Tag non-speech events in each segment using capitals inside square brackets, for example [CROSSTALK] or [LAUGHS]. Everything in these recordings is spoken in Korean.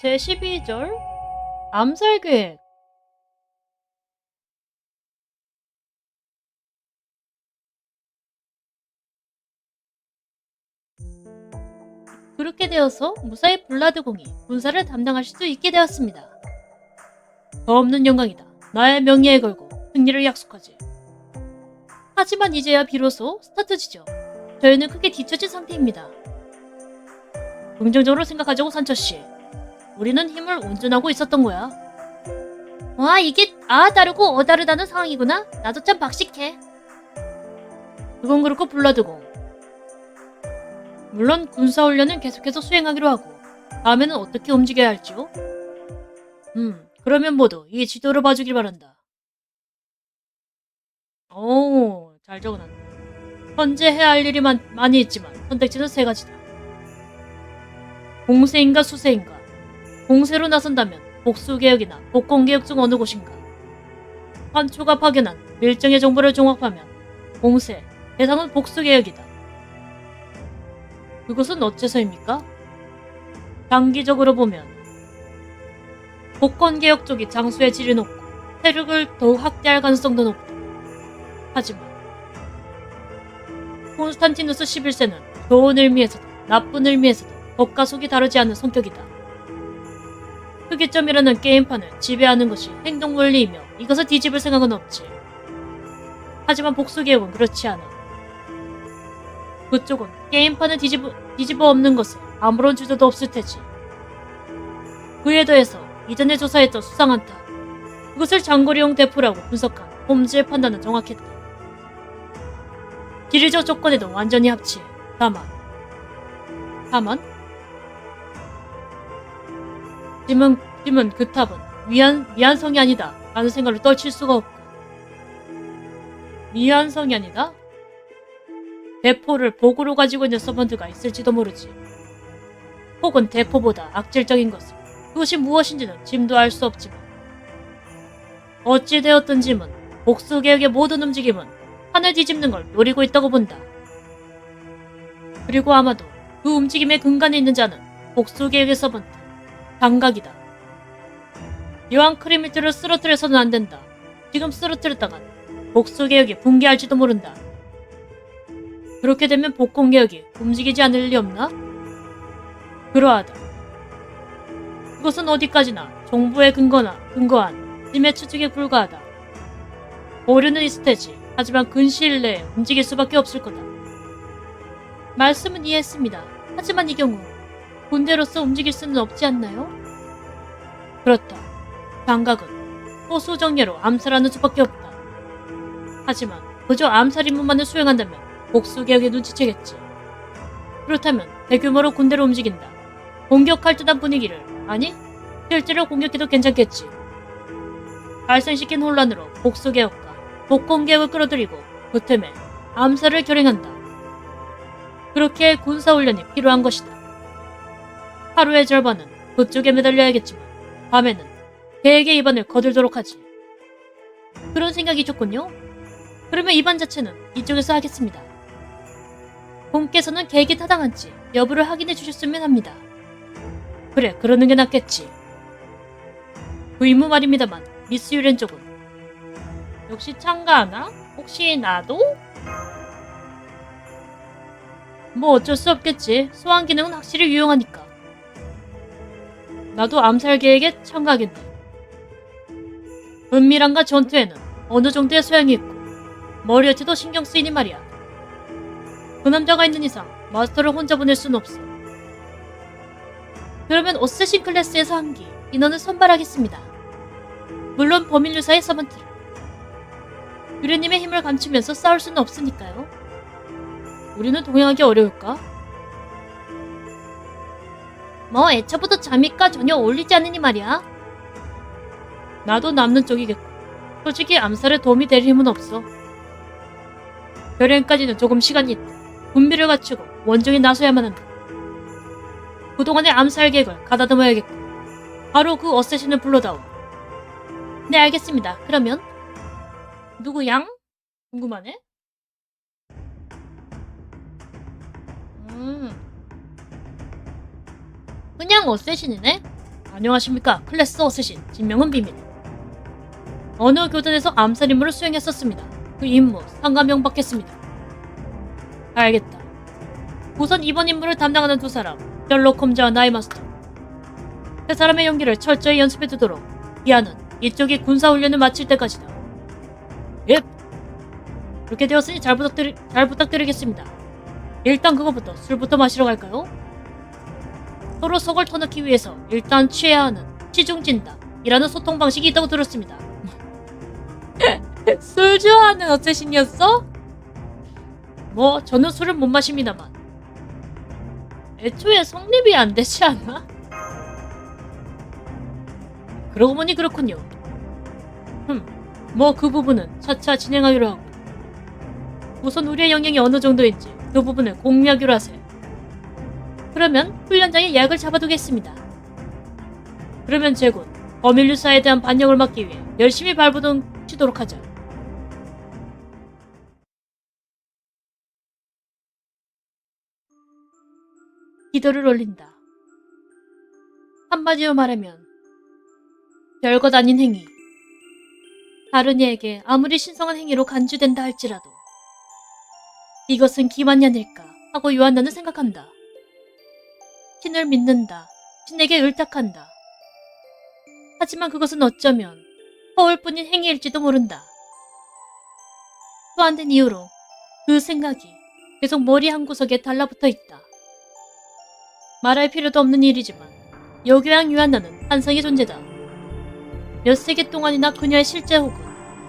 제12절 암살 계획 그렇게 되어서 무사히 블라드공이 군사를 담당할 수 있게 되었습니다. 더 없는 영광이다. 나의 명예에 걸고 승리를 약속하지. 하지만 이제야 비로소 스타트 지죠. 저희는 크게 뒤처진 상태입니다. 긍정적으로 생각하자고 산처씨. 우리는 힘을 온전하고 있었던 거야. 와 이게 아 다르고 어 다르다는 상황이구나. 나도 참 박식해. 그건 그렇고 블라드공. 물론 군사훈련은 계속해서 수행하기로 하고 다음에는 어떻게 움직여야 할지요? 음, 그러면 모두 이 지도를 봐주길 바란다. 오, 잘 적어놨네. 현재 해야 할 일이 많, 많이 있지만 선택지는 세 가지다. 공세인가 수세인가? 공세로 나선다면 복수개혁이나 복공개혁 중 어느 곳인가? 환초가 파견한 밀정의 정보를 종합하면 공세, 대상은 복수개혁이다. 그것은 어째서입니까? 장기적으로 보면 복권개혁 쪽이 장수의 질이 높고 세력을 더욱 확대할 가능성도 높다. 하지만 콘스탄티누스 11세는 좋은 의미에서도 나쁜 의미에서도 겉과 속이 다르지 않은 성격이다. 특이점이라는 게임판을 지배하는 것이 행동 원리이며 이것을 뒤집을 생각은 없지. 하지만 복수개혁은 그렇지 않아. 그쪽은 게임판을 뒤집어, 뒤집어 엎는 것에 아무런 주저도 없을 테지. 그에 더해서 이전에 조사했던 수상한 타, 그것을 장거리용 대포라고 분석한 홈즈의 판단은 정확했다. 지리적 조건에도 완전히 합치해. 다만, 다만, 짐은, 짐은 그 탑은 미안, 미안성이 아니다. 라는 생각을 떨칠 수가 없고. 미안성이 아니다? 대포를 복으로 가지고 있는 서번트가 있을지도 모르지. 혹은 대포보다 악질적인 것을 그것이 무엇인지는 짐도 알 수 없지만 어찌되었든 짐은 복수개혁의 모든 움직임은 하늘 뒤집는 걸 노리고 있다고 본다. 그리고 아마도 그 움직임의 근간에 있는 자는 복수개혁의 서번트, 감각이다. 이왕 크리미트를 쓰러뜨려서는 안 된다. 지금 쓰러뜨렸다간 복수개혁이 붕괴할지도 모른다. 그렇게 되면 복공개혁이 움직이지 않을 리 없나? 그러하다. 그것은 어디까지나 정부에 근거나 근거한 짐의 추측에 불과하다. 오류는 있을 테지. 하지만 근시일 내에 움직일 수밖에 없을 거다. 말씀은 이해했습니다. 하지만 이 경우 군대로서 움직일 수는 없지 않나요? 그렇다. 감각은 호수 정예로 암살하는 수밖에 없다. 하지만 그저 암살 임무만을 수행한다면 복수 개혁에 눈치채겠지. 그렇다면 대규모로 군대를 움직인다. 공격할 듯한 분위기를 아니 실제로 공격해도 괜찮겠지. 발생시킨 혼란으로 복수 개혁과 복공 개혁을 끌어들이고 그 틈에 암살을 결행한다. 그렇게 군사 훈련이 필요한 것이다. 하루의 절반은 그쪽에 매달려야겠지만 밤에는 계획의 입안을 거들도록 하지. 그런 생각이 좋군요. 그러면 입안 자체는 이쪽에서 하겠습니다. 본께서는 계획이 타당한지 여부를 확인해 주셨으면 합니다. 그래, 그러는 게 낫겠지. 그 임무 말입니다만 미스 유렌 쪽은 역시 참가하나? 혹시 나도? 뭐 어쩔 수 없겠지. 소환 기능은 확실히 유용하니까. 나도 암살 계획에 참가하겠네. 은밀함과 전투에는 어느 정도의 소양이 있고 머리어치도 신경 쓰이니 말이야. 그 남자가 있는 이상 마스터를 혼자 보낼 순 없어. 그러면 어쌔신 클래스에서 한기 인원을 선발하겠습니다. 물론 범인류사의 서번트를. 유래님의 힘을 감추면서 싸울 수는 없으니까요. 우리는 동행하기 어려울까? 뭐 애초부터 잠입과 전혀 어울리지 않으니 말이야. 나도 남는 쪽이겠고 솔직히 암살에 도움이 될 힘은 없어. 결행까지는 조금 시간이 있다. 분비를 갖추고 원정에 나서야만 한다. 그동안의 암살 계획을 가다듬어야겠고 바로 그 어쌔신을 불러다오. 네 알겠습니다. 그러면 누구 양? 궁금하네. 음. 그냥 어쌔신이네? 안녕하십니까. 클래스 어쌔신 진명은 비밀. 어느 교단에서 암살 임무를 수행했었습니다. 그 임무 상가 명 받겠습니다. 알겠다. 우선 이번 임무를 담당하는 두 사람, 셜록 홈즈와 나이마스터. 세 사람의 연기를 철저히 연습해 두도록 이하는 이쪽이 군사훈련을 마칠 때까지다. 예. 그렇게 되었으니 잘, 부탁드리, 잘 부탁드리겠습니다. 일단 그거부터 술부터 마시러 갈까요? 서로 속을 터놓기 위해서 일단 취해야 하는 시중진담이라는 소통 방식이 있다고 들었습니다. [LAUGHS] 술 좋아하는 어쌔신이었어? 뭐 저는 술을 못 마십니다만 애초에 성립이 안 되지 않나? 그러고 보니 그렇군요. 흠, 뭐 그 부분은 차차 진행하기로 하고 우선 우리의 영향이 어느 정도인지 그 부분을 공유하기로 하세요. 그러면 훈련장에 예약을 잡아두겠습니다. 그러면 제군 버밀류사에 대한 반역을 막기 위해 열심히 발버둥 치도록 하죠. 기도를 올린다. 한마디로 말하면 별것 아닌 행위. 다른 이에게 아무리 신성한 행위로 간주된다 할지라도 이것은 기만이 아닐까 하고 요한나는 생각한다. 신을 믿는다. 신에게 의탁한다. 하지만 그것은 어쩌면 허울뿐인 행위일지도 모른다. 또안된 이유로 그 생각이 계속 머리 한 구석에 달라붙어 있다. 말할 필요도 없는 일이지만 여교양 유한나는 한상의 존재다. 몇 세기 동안이나 그녀의 실제 혹은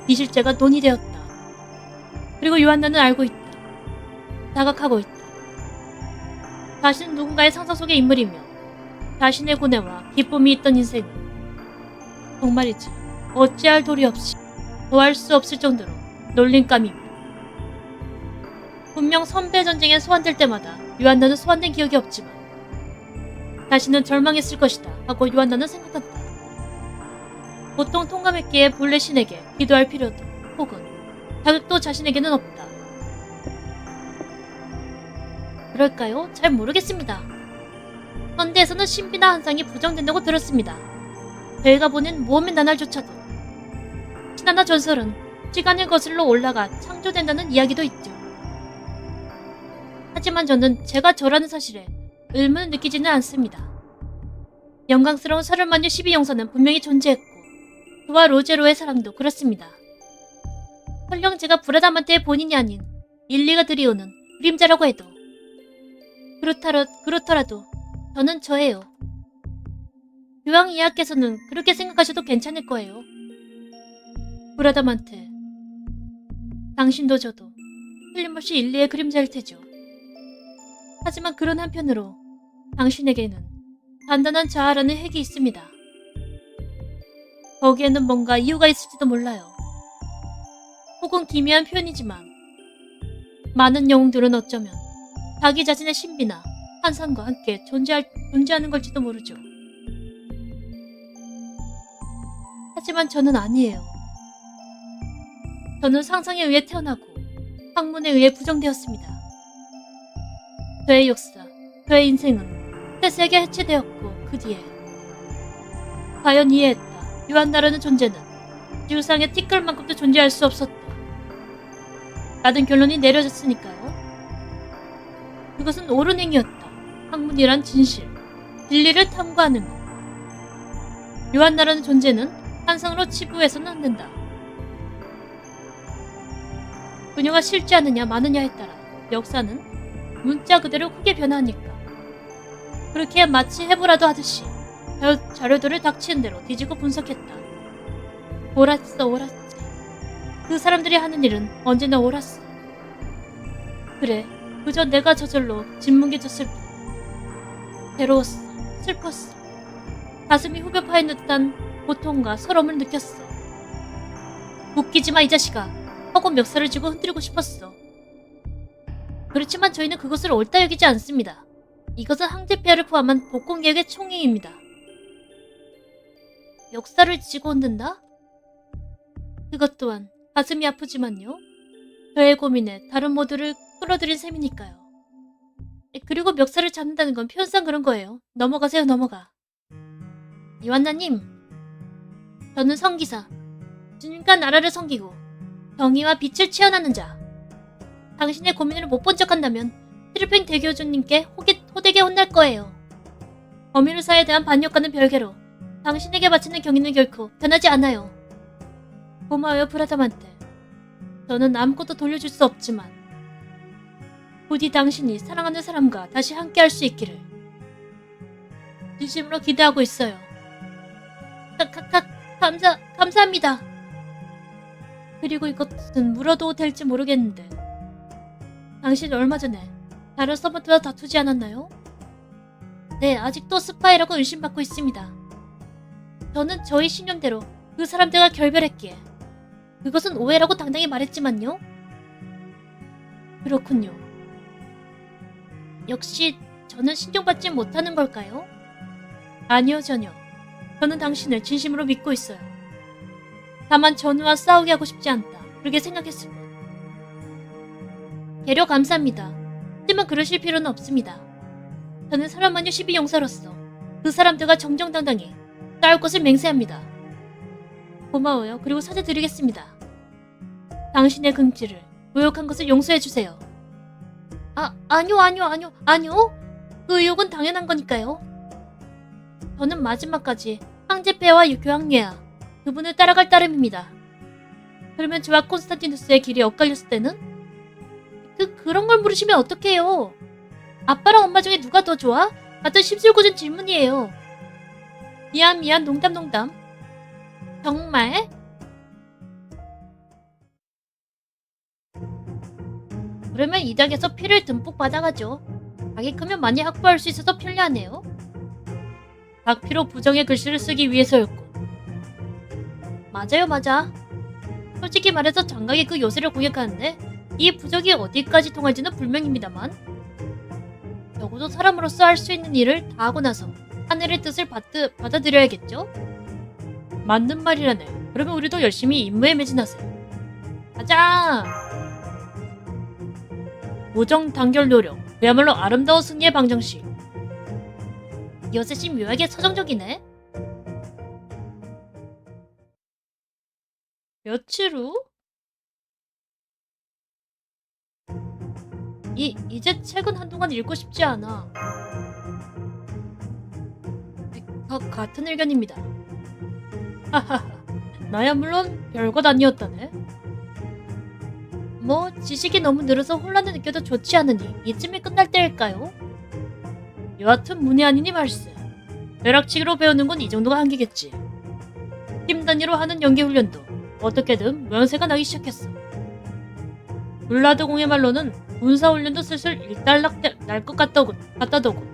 비실제가 논의되었다. 그리고 유한나는 알고 있다. 자각하고 있다. 자신은 누군가의 상상 속의 인물이며 자신의 고뇌와 기쁨이 있던 인생은 정말이지 어찌할 도리 없이 더할 수 없을 정도로 놀림감입니다. 분명 선배 전쟁에 소환될 때마다 유한나는 소환된 기억이 없지만 자신은 절망했을 것이다 하고 유한나는 생각한다. 보통 통감했기에 본래 신에게 기도할 필요도 혹은 자격도 자신에게는 없다. 그럴까요? 잘 모르겠습니다. 현대에서는 신비나 한상이 부정된다고 들었습니다. 저희가 보는 모험의 나날조차도 신화나 전설은 시간을 거슬러 올라가 창조된다는 이야기도 있죠. 하지만 저는 제가 저라는 사실에 의문을 느끼지는 않습니다. 영광스러운 서른만유 12용사는 분명히 존재했고 그와 로제로의 사랑도 그렇습니다. 설령 제가 브라담한테의 본인이 아닌 일리가 들이오는 그림자라고 해도 그렇더라, 그렇더라도 저는 저예요. 교황 이하께서는 그렇게 생각하셔도 괜찮을 거예요. 브라담한테 당신도 저도 틀림없이 일리의 그림자일 테죠. 하지만 그런 한편으로 당신에게는 단단한 자아라는 핵이 있습니다. 거기에는 뭔가 이유가 있을지도 몰라요. 혹은 기미한 표현이지만 많은 영웅들은 어쩌면 자기 자신의 신비나 환상과 함께 존재할, 존재하는 걸지도 모르죠. 하지만 저는 아니에요. 저는 상상에 의해 태어나고 학문에 의해 부정되었습니다. 저의 역사, 저의 인생은 세세하게 해체되었고 그 뒤에 과연 이해했다. 유한나라는 존재는 지구상에 티끌만큼도 존재할 수 없었다. 라는 결론이 내려졌으니까요. 그것은 옳은 행위였다. 학문이란 진실, 진리를 탐구하는 것. 유한나라는 존재는 환상으로 치부해서는 안 된다. 그녀가 실제하느냐 마느냐에 따라 역사는 문자 그대로 크게 변하니까. 그렇게 마치 해부라도 하듯이 자료, 자료들을 닥치는 대로 뒤지고 분석했다. 옳았어, 옳았지. 그 사람들이 하는 일은 언제나 옳았어. 그래, 그저 내가 저절로 짓뭉개졌을 뿐. 괴로웠어, 슬펐어. 가슴이 후벼 파인 듯한 고통과 서러움을 느꼈어. 웃기지 마, 이 자식아. 하고 멱살을 쥐고 흔들고 싶었어. 그렇지만 저희는 그것을 옳다 여기지 않습니다. 이것은 항제폐하를 포함한 복공계획의 총행입니다. 역사를 쥐고 흔든다? 그것 또한 가슴이 아프지만요. 저의 고민에 다른 모두를 끌어들인 셈이니까요. 에, 그리고 멱살을 잡는다는 건 표현상 그런 거예요. 넘어가세요, 넘어가. 이완나님, 저는 성기사, 주님과 나라를 섬기고 정의와 빛을 체현하는 자. 당신의 고민을 못 본 척한다면 트리핑 대교주님께 호게, 호되게 혼날 거예요. 범인의사에 대한 반역과는 별개로 당신에게 바치는 경위는 결코 변하지 않아요. 고마워요, 브라자만테. 저는 아무것도 돌려줄 수 없지만 부디 당신이 사랑하는 사람과 다시 함께할 수 있기를 진심으로 기대하고 있어요. 가, 가, 가, 감사, 감사합니다. 그리고 이것은 물어도 될지 모르겠는데 당신 얼마 전에 다른 서번트와 다투지 않았나요? 네, 아직도 스파이라고 의심받고 있습니다. 저는 저희 신념대로 그 사람들과 결별했기에 그것은 오해라고 당당히 말했지만요. 그렇군요. 역시 저는 신경받지 못하는 걸까요? 아니요, 전혀. 저는 당신을 진심으로 믿고 있어요. 다만 전우와 싸우게 하고 싶지 않다. 그렇게 생각했을 뿐. 배려 감사합니다. 하지만 그러실 필요는 없습니다. 저는 사람만유 12용사로서 그 사람들과 정정당당히 싸울 것을 맹세합니다. 고마워요. 그리고 사죄드리겠습니다. 당신의 긍지를 모욕한 것을 용서해주세요. 아, 아니요, 아니요, 아니요, 아니요. 그 의혹은 당연한 거니까요. 저는 마지막까지 황제폐와 교황례야 그분을 따라갈 따름입니다. 그러면 저와 콘스탄티누스의 길이 엇갈렸을 때는? 그, 그런 걸 물으시면 어떡해요. 아빠랑 엄마 중에 누가 더 좋아? 같은 심술궂은 질문이에요. 미안, 미안, 농담, 농담. 정말? 그러면 이 닭에서 피를 듬뿍 받아가죠. 닭이 크면 많이 확보할 수 있어서 편리하네요. 닭피로 부정의 글씨를 쓰기 위해서였고. 맞아요, 맞아. 솔직히 말해서 장각이 그 요새를 공격하는데 이 부적이 어디까지 통할지는 불명입니다만 적어도 사람으로서 할 수 있는 일을 다 하고 나서 하늘의 뜻을 받, 받아들여야겠죠? 맞는 말이라네. 그러면 우리도 열심히 임무에 매진하세요. 가자! 모정 단결 노력. 그야말로 아름다운 승리의 방정식. 여셋이 묘하게 서정적이네. 며칠 후? 이, 이제 책은 한동안 읽고 싶지 않아. 가, 같은 의견입니다. 하하하. 나야 물론 별것 아니었다네. 뭐 지식이 너무 늘어서 혼란을 느껴도 좋지 않으니 이쯤에 끝날 때일까요? 여하튼 문의 아니니 말세. 벼락치기로 배우는 건 이 정도가 한계겠지. 팀 단위로 하는 연기 훈련도 어떻게든 모양새가 나기 시작했어. 블라드 공의 말로는 군사 훈련도 슬슬 일단락 날 것 같다고 같다더군.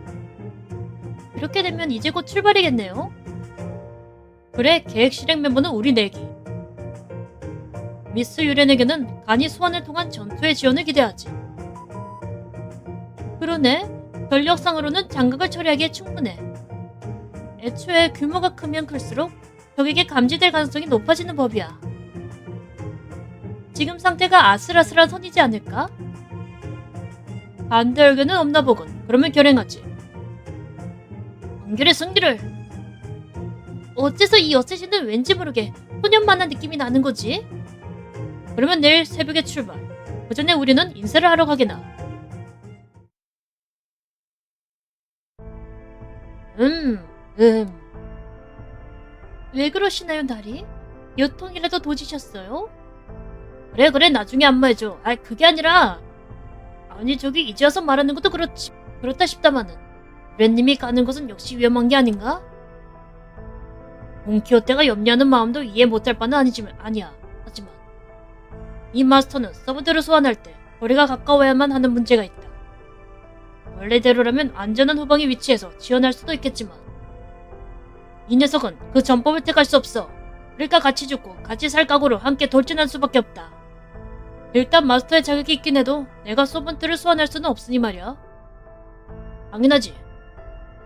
이렇게 되면 이제 곧 출발이겠네요. 그래 계획 실행 멤버는 우리 네기. 미스 유렌에게는 간이 소환을 통한 전투의 지원을 기대하지. 그러네. 전력상으로는 장각을 처리하기에 충분해. 애초에 규모가 크면 클수록 적에게 감지될 가능성이 높아지는 법이야. 지금 상태가 아슬아슬한 선이지 않을까? 반대 의견은 없나 보군. 그러면 결행하지. 완결의 승리를! 어째서 이 어쌔신은 왠지 모르게 소년만한 느낌이 나는 거지? 그러면 내일 새벽에 출발. 그 전에 우리는 인사를 하러 가게나. 음, 음. 왜 그러시나요, 나리? 요통이라도 도지셨어요? 그래, 그래, 나중에 안마해줘. 아, 그게 아니라. 아니, 저기 이제 와서 말하는 것도 그렇지. 그렇다 싶다마는. 렌님이 가는 것은 역시 위험한 게 아닌가? 몽키호테가 염려하는 마음도 이해 못할 바는 아니지만, 아니야. 하지만. 이 마스터는 서브들을 소환할 때 거리가 가까워야만 하는 문제가 있다. 원래대로라면 안전한 후방의 위치에서 지원할 수도 있겠지만 이 녀석은 그 전법을 택할 수 없어. 그러니까 같이 죽고 같이 살 각오로 함께 돌진할 수밖에 없다. 일단 마스터의 자격이 있긴 해도 내가 소번트를 소환할 수는 없으니 말이야. 당연하지.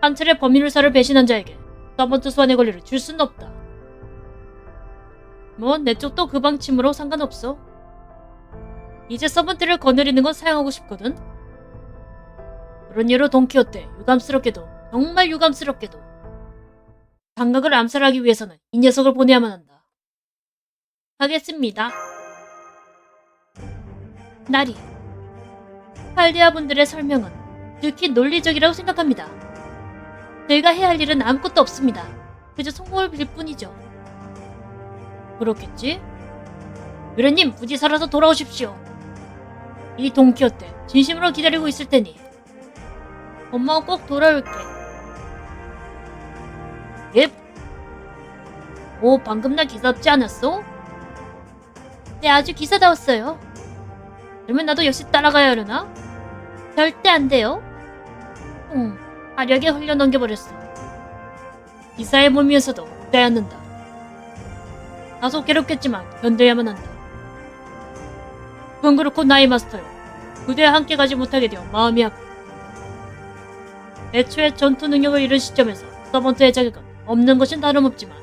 한 차례 범인을사를 배신한 자에게 서번트 소환의 권리를 줄 수는 없다. 뭐 내 쪽도 그 방침으로 상관없어. 이제 서번트를 거느리는 건 사용하고 싶거든. 그런 이유로 돈키호테 유감스럽게도 정말 유감스럽게도 장각을 암살하기 위해서는 이 녀석을 보내야만 한다. 하겠습니다. 나리. 팔디아 분들의 설명은 특히 논리적이라고 생각합니다. 저희가 해야 할 일은 아무것도 없습니다. 그저 성공을 빌 뿐이죠. 그렇겠지? 유래님 부디 살아서 돌아오십시오. 이 동키호테 진심으로 기다리고 있을 테니 엄마가 꼭 돌아올게. 예. 오 방금 나 기사답지 않았어? 네 아주 기사다웠어요. 그러면 나도 역시 따라가야 하려나? 절대 안 돼요. 응, 화려하게 흘려 넘겨버렸어. 기사의 몸이어서도 웃다야 한다. 다소 괴롭겠지만 견뎌야만 한다. 그건 그렇고 나의 마스터요. 그대와 함께 가지 못하게 되어 마음이 아프. 애초에 전투 능력을 잃은 시점에서 서번트의 자격은 없는 것은 다름없지만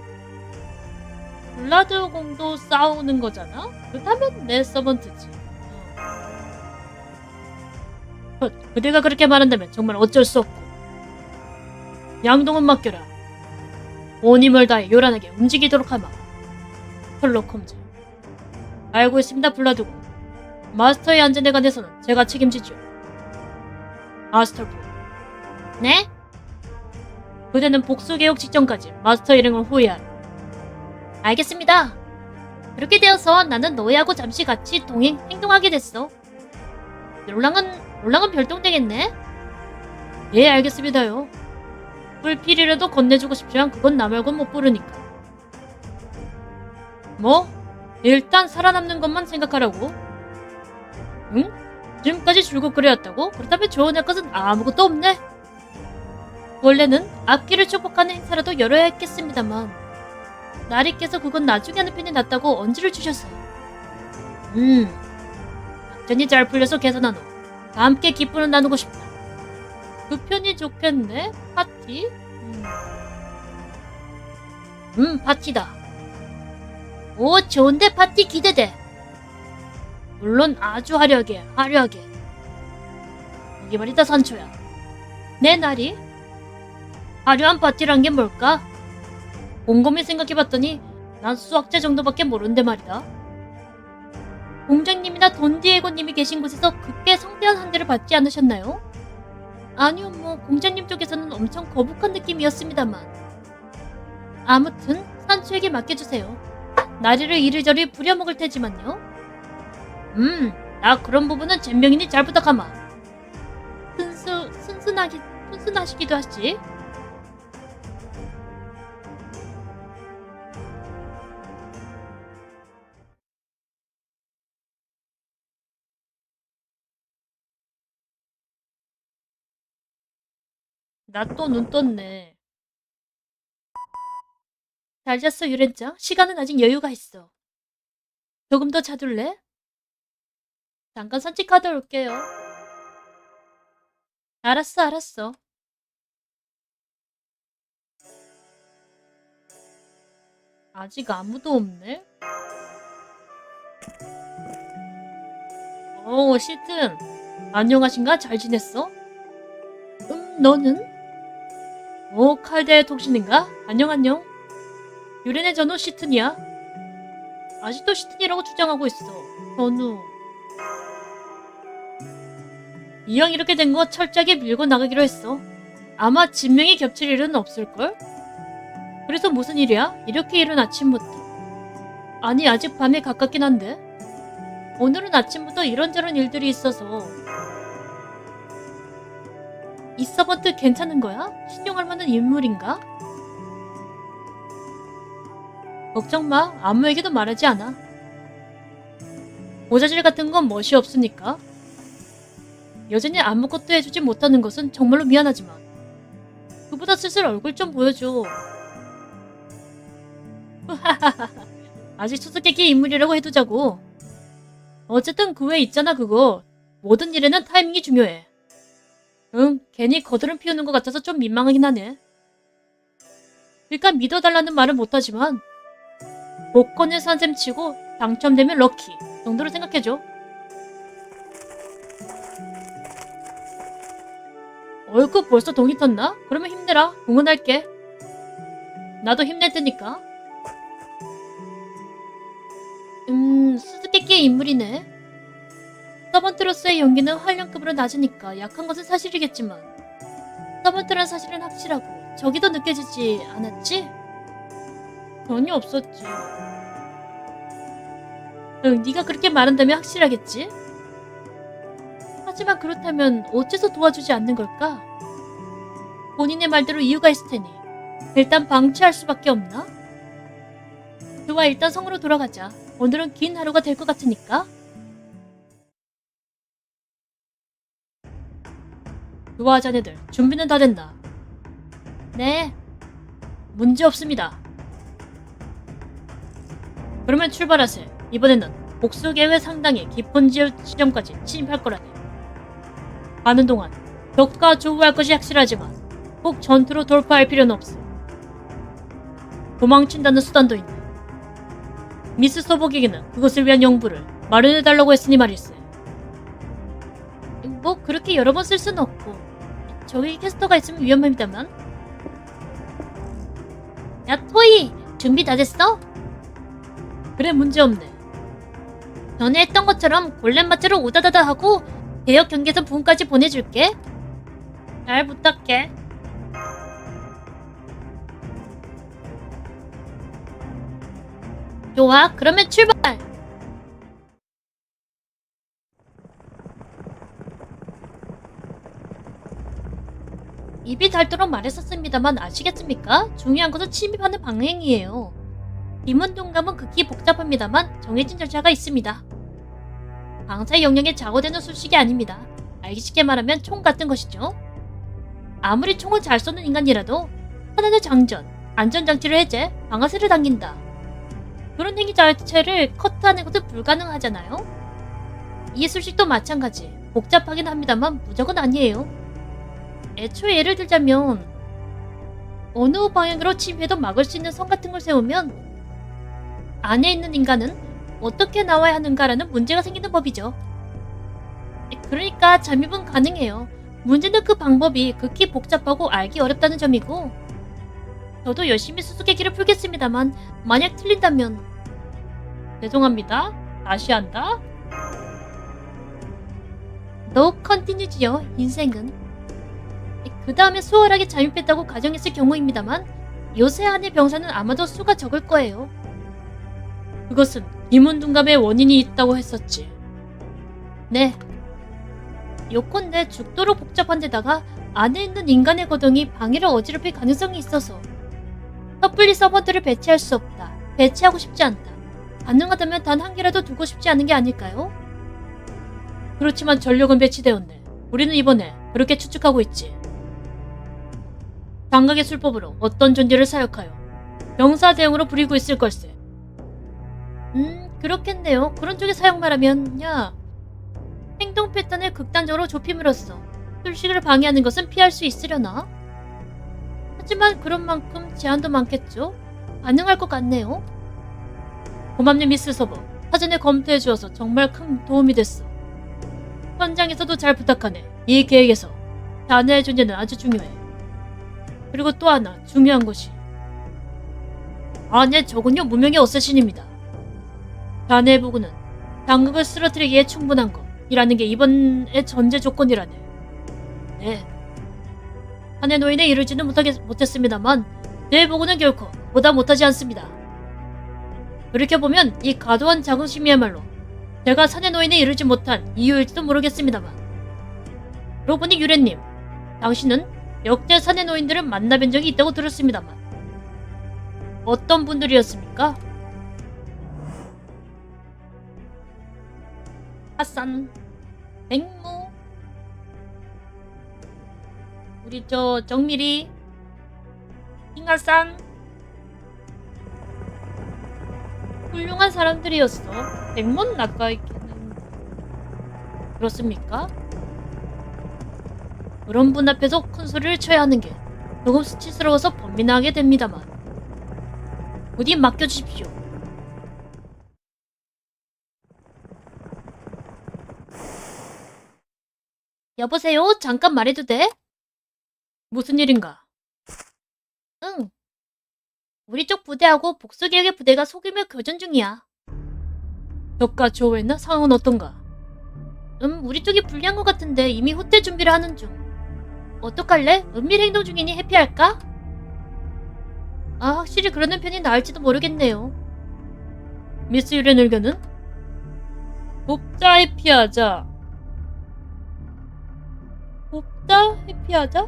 블라드 공도 싸우는 거잖아? 그렇다면 내 서번트지. 어. 그대가 그렇게 말한다면 정말 어쩔 수 없고 양동은 맡겨라. 온 힘을 다해 요란하게 움직이도록 하마. 셜록 홈즈. 알고 있습니다, 블라드고. 마스터의 안전에 관해서는 제가 책임지죠. 마스터부. 네? 그대는 복수 개혁 직전까지 마스터 일행을 호위하라. 알겠습니다. 그렇게 되어서 나는 너희하고 잠시 같이 동행 행동하게 됐어. 롤랑은 롤랑은 별동되겠네. 예, 알겠습니다요. 불필이라도 건네주고 싶지만 그건 나 말곤 못 부르니까. 뭐? 일단 살아남는 것만 생각하라고. 응? 지금까지 줄곧 그래왔다고? 그렇다면 조언할 것은 아무것도 없네. 원래는 앞길을 축복하는 행사라도 열어야 했겠습니다만 나리께서 그건 나중에 하는 편이 낫다고 언지를 주셨어요. 음, 작전이 잘 풀려서 계산한 후다 함께 기쁨을 나누고 싶다. 그 편이 좋겠네? 파티? 음, 음 파티다. 오, 좋은데 파티 기대돼. 물론 아주 화려하게, 화려하게. 이게 말이다, 산초야. 내 날이? 화려한 파티란 게 뭘까? 곰곰이 생각해봤더니 난 수학자 정도밖에 모르는데 말이다. 공장님이나 돈디에고님이 계신 곳에서 그꽤 성대한 한 대를 받지 않으셨나요? 아니요, 뭐 공장님 쪽에서는 엄청 거북한 느낌이었습니다만. 아무튼 산초에게 맡겨주세요. 나리를 이리저리 부려먹을 테지만요. 음, 나 그런 부분은 잼명이니 잘 부탁하마. 순수, 순순하기, 순순하시기도 하지. 나또 눈 떴네. 잘 잤어, 유렌짱. 시간은 아직 여유가 있어. 조금 더 자둘래? 잠깐 산책하다 올게요. 알았어, 알았어. 아직 아무도 없네? 오, 시튼. 안녕하신가? 잘 지냈어? 음, 너는? 오, 칼데의 독신인가? 안녕, 안녕. 유렌의 전우 시튼이야. 아직도 시튼이라고 주장하고 있어. 전우. 이왕 이렇게 된 거 철저하게 밀고 나가기로 했어. 아마 진명이 겹칠 일은 없을걸? 그래서 무슨 일이야? 이렇게 이른 아침부터. 아니, 아직 밤에 가깝긴 한데. 오늘은 아침부터 이런저런 일들이 있어서. 이 서번트 괜찮은 거야? 신용할 만한 인물인가? 걱정 마. 아무에게도 말하지 않아. 모자질 같은 건 멋이 없으니까. 여전히 아무것도 해주지 못하는 것은 정말로 미안하지만 그보다 슬슬 얼굴 좀 보여줘. [LAUGHS] 아직 수수께끼 인물이라고 해두자고. 어쨌든 그 외에 있잖아 그거. 모든 일에는 타이밍이 중요해. 응, 괜히 거드름 피우는 것 같아서 좀 민망하긴 하네. 그러니까 믿어달라는 말은 못하지만 복권을 산셈 치고 당첨되면 럭키 정도로 생각해줘. 얼굴 벌써 동이 텄나? 그러면 힘내라. 응원할게. 나도 힘낼 테니까. 음, 수수께끼의 인물이네. 서번트로서의 연기는 활력급으로 낮으니까 약한 것은 사실이겠지만 서번트란 사실은 확실하고 저기도 느껴지지 않았지? 전혀 없었지. 응, 네가 그렇게 말한다면 확실하겠지? 하지만 그렇다면 어째서 도와주지 않는 걸까? 본인의 말대로 이유가 있을 테니 일단 방치할 수밖에 없나? 좋아 일단 성으로 돌아가자. 오늘은 긴 하루가 될 것 같으니까. 좋아 자네들 준비는 다 됐나? 네. 문제 없습니다. 그러면 출발하세. 이번에는 복수 계획 상당히 깊은 지점까지 침입할 거라네. 가는 동안 적과 조우할 것이 확실하지만 꼭 전투로 돌파할 필요는 없어. 도망친다는 수단도 있네. 미스 소복에게는 그것을 위한 용부를 마련해달라고 했으니 말일세. 뭐 그렇게 여러 번 쓸 수는 없고 저기 캐스터가 있으면 위험합니다만. 야 토이 준비 다 됐어? 그래 문제 없네. 전에 했던 것처럼 골렘 마트로 오다다다 하고 대역 경계선 부분까지 보내줄게. 잘 부탁해. 좋아, 그러면 출발! 입이 닳도록 말했었습니다만 아시겠습니까? 중요한 것은 침입하는 방향이에요. 디몬 동감은 극히 복잡합니다만 정해진 절차가 있습니다. 방사의 영역에 작업되는 수식이 아닙니다. 알기 쉽게 말하면 총 같은 것이죠. 아무리 총을 잘 쏘는 인간이라도 하나의 장전, 안전장치를 해제, 방아쇠를 당긴다. 그런 행위 자체를 커트하는 것은 불가능하잖아요. 이 수식도 마찬가지. 복잡하긴 합니다만 무조건 아니에요. 애초에 예를 들자면 어느 방향으로 침입해도 막을 수 있는 선 같은 걸 세우면 안에 있는 인간은 어떻게 나와야 하는가라는 문제가 생기는 법이죠. 그러니까 잠입은 가능해요. 문제는 그 방법이 극히 복잡하고 알기 어렵다는 점이고 저도 열심히 수수께끼를 풀겠습니다만 만약 틀린다면 죄송합니다. 다시 한다. 너 컨티뉴지요. 인생은. 그 다음에 수월하게 잠입했다고 가정했을 경우입니다만 요새 안의 병사는 아마도 수가 적을 거예요. 그것은 이문둔감의 원인이 있다고 했었지. 네. 요컨대 죽도록 복잡한 데다가 안에 있는 인간의 거동이 방해를 어지럽힐 가능성이 있어서 섣불리 서버들을 배치할 수 없다. 배치하고 싶지 않다. 가능하다면 단 한 개라도 두고 싶지 않은 게 아닐까요? 그렇지만 전력은 배치되었네. 우리는 이번에 그렇게 추측하고 있지. 장각의 술법으로 어떤 존재를 사역하여 병사 대용으로 부리고 있을 걸세. 음, 그렇겠네요. 그런 쪽에 사용 말하면, 야. 행동 패턴을 극단적으로 좁힘으로써 술식을 방해하는 것은 피할 수 있으려나? 하지만 그런 만큼 제한도 많겠죠? 가능할 것 같네요. 고맙네 미스 서버. 사전에 검토해 주어서 정말 큰 도움이 됐어. 현장에서도 잘 부탁하네. 이 계획에서 자네의 존재는 아주 중요해. 그리고 또 하나 중요한 것이 아, 네, 저군요 무명의 어쌔신입니다. 부구는 당극을 쓰러뜨리기에 충분한 것이라는 게 이번의 전제 조건이라네. 네. 한해 노인에 이르지는 못하겠, 못했습니다만 내 보고는 결코 보다 못하지 않습니다. 그렇게 보면 이 과도한 자긍심이야말로 제가 사내 노인에 이르지 못한 이유일지도 모르겠습니다만 그러고 보니 유래님 당신은 역대 사내 노인들을 만나뵌 적이 있다고 들었습니다만 어떤 분들이었습니까? 하산, 백무, 우리 저 정밀이, 잉하산 훌륭한 사람들이었어. 백문 나가 있기는 그렇습니까? 그런 분 앞에서 큰 소리를 쳐야 하는 게 조금 수치스러워서 번민하게 됩니다만 부디 맡겨주십시오. 여보세요? 잠깐 말해도 돼? 무슨 일인가? 응. 우리 쪽 부대하고 복수계획의 부대가 소규모 교전 중이야. 적과 조우했나? 상황은 어떤가? 음, 우리 쪽이 불리한 것 같은데 이미 후퇴 준비를 하는 중. 어떡할래? 은밀 행동 중이니 해피할까? 아, 확실히 그러는 편이 나을지도 모르겠네요. 미스 유렌 의견은? 복자 해피하자. 복자 해피하자?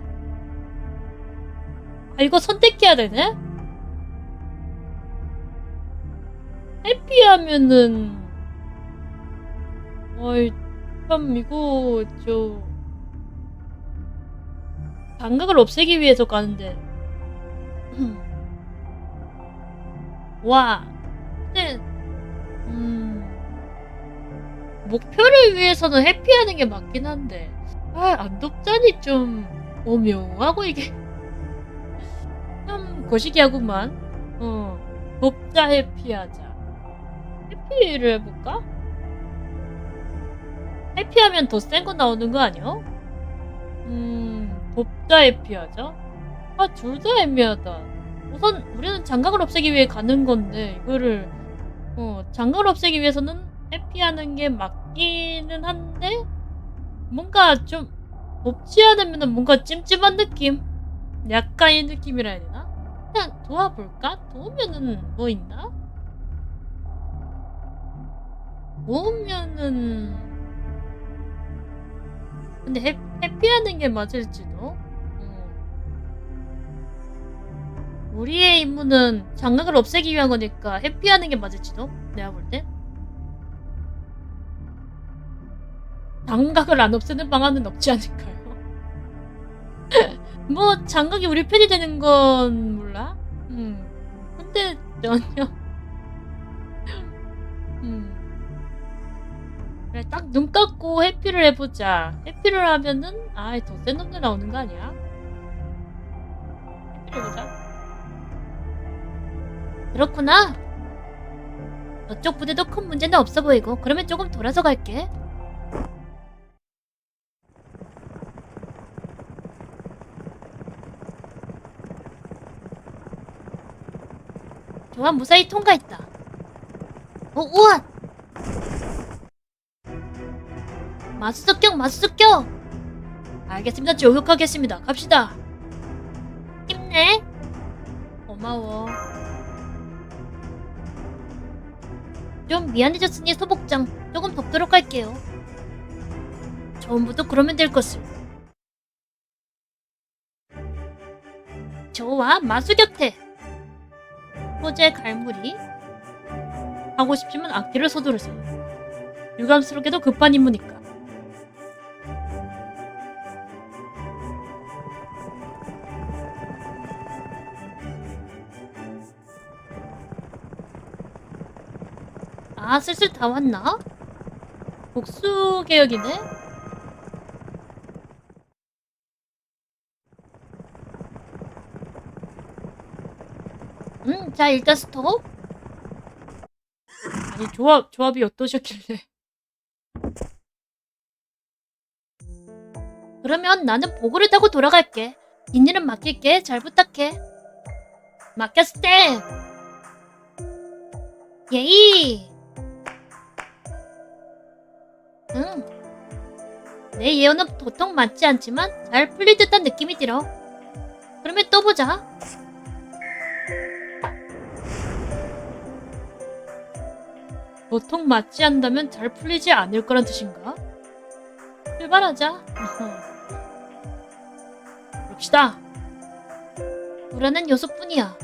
아, 이거 선택해야 되네? 해피하면은, 어이, 참, 이거, 저, 감각을 없애기 위해서 가는데. [CLEARS THROAT] 와, 근데, 음, 목표를 위해서는 해피하는 게 맞긴 한데, 아, 안독자니 좀, 오묘하고 이게, 참, 거시기하구만. 어, 돕자 해피하자. 해피를 해볼까? 해피하면 더 센 거 나오는 거 아니야? 음, 돕자 해피하자? 아, 둘 다 애매하다. 우선 우리는 장갑을 없애기 위해 가는 건데 이거를 어 장갑을 없애기 위해서는 해피하는 게 맞기는 한데 뭔가 좀 돕지 않으면 뭔가 찜찜한 느낌 약간 이 느낌이라 해야 되나? 그냥 도와볼까? 도우면은 뭐 있나? 도우면은 근데 해, 해피하는 게 맞을지도 음. 우리의 임무는 장각을 없애기 위한 거니까 해피하는 게 맞을지도 내가 볼 때. 장각을 안 없애는 방안은 없지 않을까요? [LAUGHS] 뭐 장각이 우리 편이 되는 건 몰라. 음. 근데 전혀. [LAUGHS] 음. 그래 딱 눈 감고 해피를 해보자. 해피를 하면은 아이 더센 놈들 나오는 거 아니야? 해피를 해보자. 그렇구나. 저쪽 부대도 큰 문제는 없어 보이고 그러면 조금 돌아서 갈게. 좋아 무사히 통과했다. 어 우와! 마수 습격 마수 습격! 알겠습니다 조격하겠습니다. 갑시다. 힘내. 고마워. 좀 미안해졌으니 소복장 조금 덮도록 할게요. 처음부터 그러면 될 것을. 좋아, 마수격태. 호재 갈무리. 하고 싶지만 악기를 서두르세요. 유감스럽게도 급한 임무니까. 아, 슬슬 다 왔나? 복수 개혁이네? 음, 자, 일단 스톱. 아니, 조합, 조합이 어떠셨길래. 그러면 나는 보고를 타고 돌아갈게. 뒷일은 맡길게. 잘 부탁해. 맡겼을 때. 예이! 응. 내 예언은 도통 맞지 않지만 잘 풀릴 듯한 느낌이 들어. 그러면 또 보자. 보통 맞지 않다면 잘 풀리지 않을 거란 뜻인가? 출발하자. 봅시다. 불안한 요소뿐이야.